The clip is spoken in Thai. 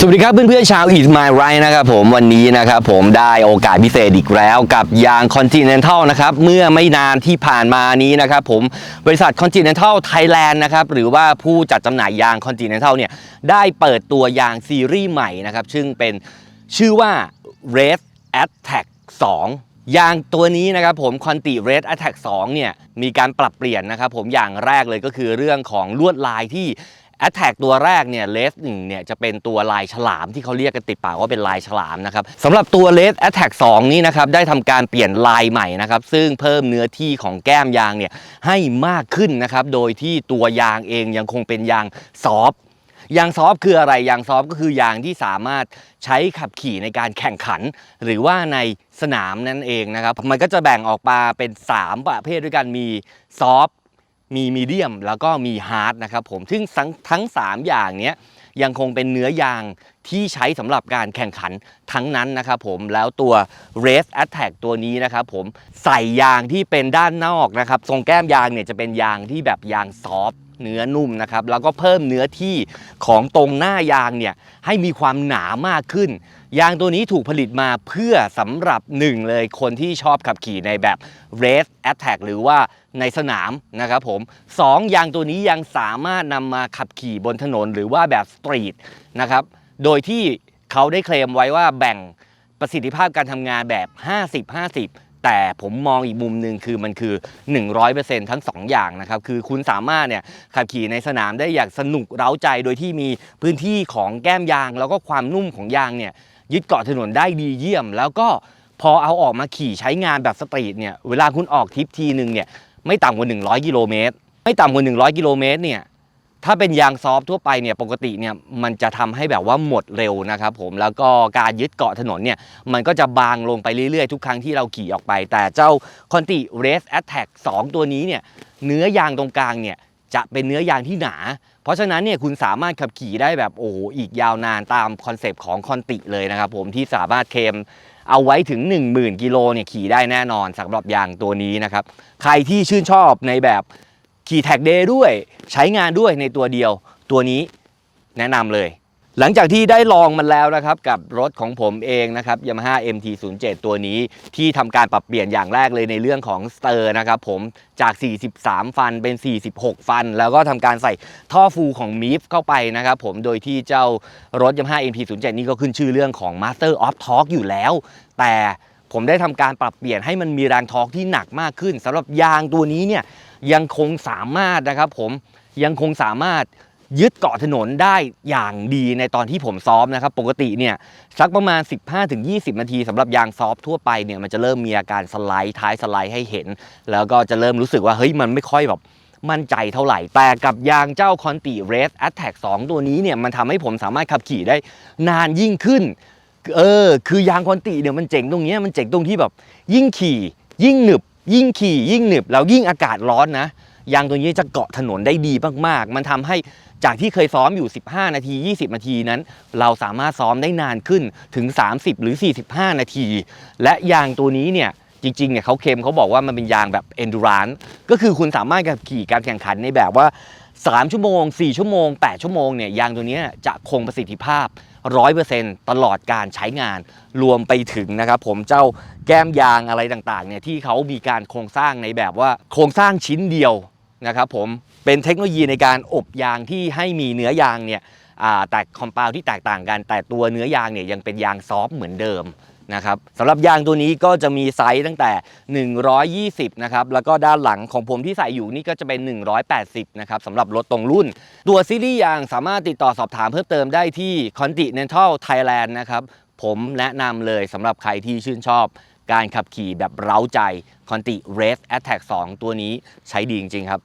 สวัสดีครับเพื่อนๆชาว Eat My Right นะครับผมวันนี้นะครับผมได้โอกาสพิเศษอีกแล้วกับยาง Continental นะครับเมื่อไม่นานที่ผ่านมานี้นะครับผมบริษัท Continental Thailand นะครับหรือว่าผู้จัดจำหน่ายยาง Continental เนี่ยได้เปิดตัวยางซีรีส์ใหม่นะครับซึ่งเป็นชื่อว่า Red Attack 2ยางตัวนี้นะครับผม Conti Red Attack 2เนี่ยมีการปรับเปลี่ยนนะครับผมอย่างแรกเลยก็คือเรื่องของลวดลายที่ Attack ตัวแรกเนี่ยเลสหนึ่งเนี่ยจะเป็นตัวลายฉลามที่เขาเรียกกันติดปากว่าเป็นลายฉลามนะครับสำหรับตัวเลส Attack 2นี้นะครับได้ทำการเปลี่ยนลายใหม่นะครับซึ่งเพิ่มเนื้อที่ของแก้มยางเนี่ยให้มากขึ้นนะครับโดยที่ตัวยางเองยังคงเป็นยางซอฟต์ยางซอฟต์คืออะไรยางซอฟต์ก็คือยางที่สามารถใช้ขับขี่ในการแข่งขัน หรือว่าในสนามนั่นเองนะครับมันก็จะแบ่งออกมาเป็น 3 ประเภทด้วยกันมีซอฟ มีมีเดียมแล้วก็มีฮาร์ดนะครับผมซึ่งทั้ง 3 อย่างเนี้ยยังคงเป็นเนื้อยาง ที่ใช้สำหรับการแข่งขันทั้งนั้นนะครับผมแล้วตัว Race Attack ตัวนี้นะครับผมใส่ยางที่เป็นด้านนอกนะครับทรงแก้มยางเนี่ยจะเป็นยางที่แบบยางซอฟเนื้อนุ่มนะครับแล้วก็เพิ่มเนื้อที่ของตรงหน้ายางเนี่ยให้มีความหนามากขึ้น ยางตัวนี้ถูกผลิตมาเพื่อสำหรับหนึ่งเลยคนที่ชอบขับขี่ในแบบ Race Attack หรือว่าในสนามนะครับผมสองยางตัวนี้ยังสามารถนำมาขับขี่บนถนนหรือว่าแบบสตรีทนะครับ โดยที่เขาได้เคลมไว้ว่าแบ่งประสิทธิภาพการทำงานแบบ 50-50 แต่ผมมองอีกมุมหนึ่งคือมันคือ 100%ทั้ง 2 อย่างนะครับ คือคุณสามารถเนี่ยขับขี่ในสนามได้อย่างสนุกเร้าใจโดยที่มีพื้นที่ของแก้มยาง แล้วก็ความนุ่มของยางเนี่ยยึดเกาะถนนได้ดีเยี่ยม แล้วก็พอเอาออกมาขี่ใช้งานแบบสตรีทเนี่ยเวลาคุณออกทริปทีหนึ่งเนี่ยไม่ต่ำกว่า 100 กิโลเมตรไม่ต่ำกว่า 100 กิโลเมตรเนี่ย ถ้าเป็นยางซอฟต์ทั่วไปเนี่ยปกติเนี่ยมันจะทำให้แบบว่าหมดเร็วนะครับผมแล้วก็การยึดเกาะถนนเนี่ยมันก็จะบางลงไปเรื่อยๆ ทุกครั้งที่เราขี่ออกไป แต่เจ้า Conti Race Attack 2ตัวนี้เนี่ยเนื้อยางตรงกลางเนี่ยจะเป็นเนื้อยางที่หนา เพราะฉะนั้นเนี่ยคุณสามารถขับขี่ได้แบบโอ้โหอีกยาวนานตามคอนเซปต์ของคอนติเลยนะครับผมที่สามารถเคมเอาไว้ถึง 10,000 กิโลเนี่ยขี่ได้แน่นอนสำหรับยางตัวนี้นะครับ ใครที่ชื่นชอบในแบบ ขี่แท็กเดย์ด้วยใช้งานด้วยในตัวเดียว ตัวนี้แนะนำเลย หลังจากที่ได้ลองมันแล้วนะครับ กับรถของผมเองนะครับ Yamaha MT-07 ตัวนี้ที่ทำการปรับเปลี่ยนอย่างแรกเลยในเรื่องของสเตอร์นะครับผมจาก 43 ฟันเป็น 46 ฟัน แล้วก็ทำการใส่ท่อฟูของมีฟเข้าไปนะครับผมโดยที่เจ้ารถ Yamaha MT-07 นี่ก็ขึ้นชื่อเรื่องของ Master of Torque อยู่แล้ว แต่ ผมได้ทำการปรับเปลี่ยนให้มันมีแรงทอร์กที่หนักมากขึ้นสำหรับยางตัวนี้เนี่ยยังคงสามารถนะครับผมยังคงสามารถยึดเกาะถนนได้อย่างดีในตอนที่ผมซ้อมนะครับ ปกติเนี่ยสักประมาณ 15-20 นาทีสำหรับยางซอฟทั่วไปเนี่ยมันจะเริ่มมีอาการสไลด์ท้ายสไลด์ให้เห็น แล้วก็จะเริ่มรู้สึกว่าเฮ้ยมันไม่ค่อยแบบมั่นใจเท่าไหร่ แต่กับยางเจ้า Conti Race Attack 2ตัวนี้เนี่ยมันทำให้ผมสามารถขับขี่ได้นานยิ่งขึ้น เออ คือยางคอนติเนี่ยมันเจ๋งตรงนี้มันเจ๋งตรงที่แบบ ยิ่งขี่ ยิ่งหนึบ ยิ่งขี่ ยิ่งหนึบแล้วยิ่งอากาศร้อนนะยางตัวนี้จะเกาะถนนได้ดีมากๆ มันทำให้จากที่เคยซ้อมอยู่ 15 นาที 20 นาทีนั้น เราสามารถซ้อมได้นานขึ้นถึง 30 หรือ 45 นาที และยางตัวนี้เนี่ยจริงๆเนี่ยเขาเคลมเขาบอกว่ามันเป็นยางแบบ endurance ก็คือคุณสามารถขับขี่การแข่งขันในแบบว่า 3 ชั่วโมง 4 ชั่วโมง 8 ชั่วโมงเนี่ยยางตัวนี้จะคงประสิทธิภาพ 100%ตลอดการใช้งานรวมไปถึงนะครับผมเจ้าแก้มยางอะไรต่างๆเนี่ยที่เขามีการโครงสร้างในแบบว่าโครงสร้างชิ้นเดียวนะครับผมเป็นเทคโนโลยีในการอบยางที่ให้มีเนื้อยางเนี่ยแต่คอมเพลที่แตกต่างกัน แต่ตัวเนื้อยางเนี่ยยังเป็นยางซอฟเหมือนเดิม นะครับสำหรับยางตัวนี้ก็จะมีไซส์ตั้งแต่ 120 นะครับ แล้วก็ด้านหลังของผมที่ใส่อยู่นี่ก็จะเป็น 180 นะครับสำหรับรถตรงรุ่น ตัวซีรีส์ยางสามารถติดต่อสอบถามเพิ่มเติมได้ที่ Continental Thailand นะครับ ผมแนะนำเลยสำหรับใครที่ชื่นชอบการขับขี่แบบเร้าใจ Conti Race Attack 2 ตัวนี้ใช้ดีจริงๆครับ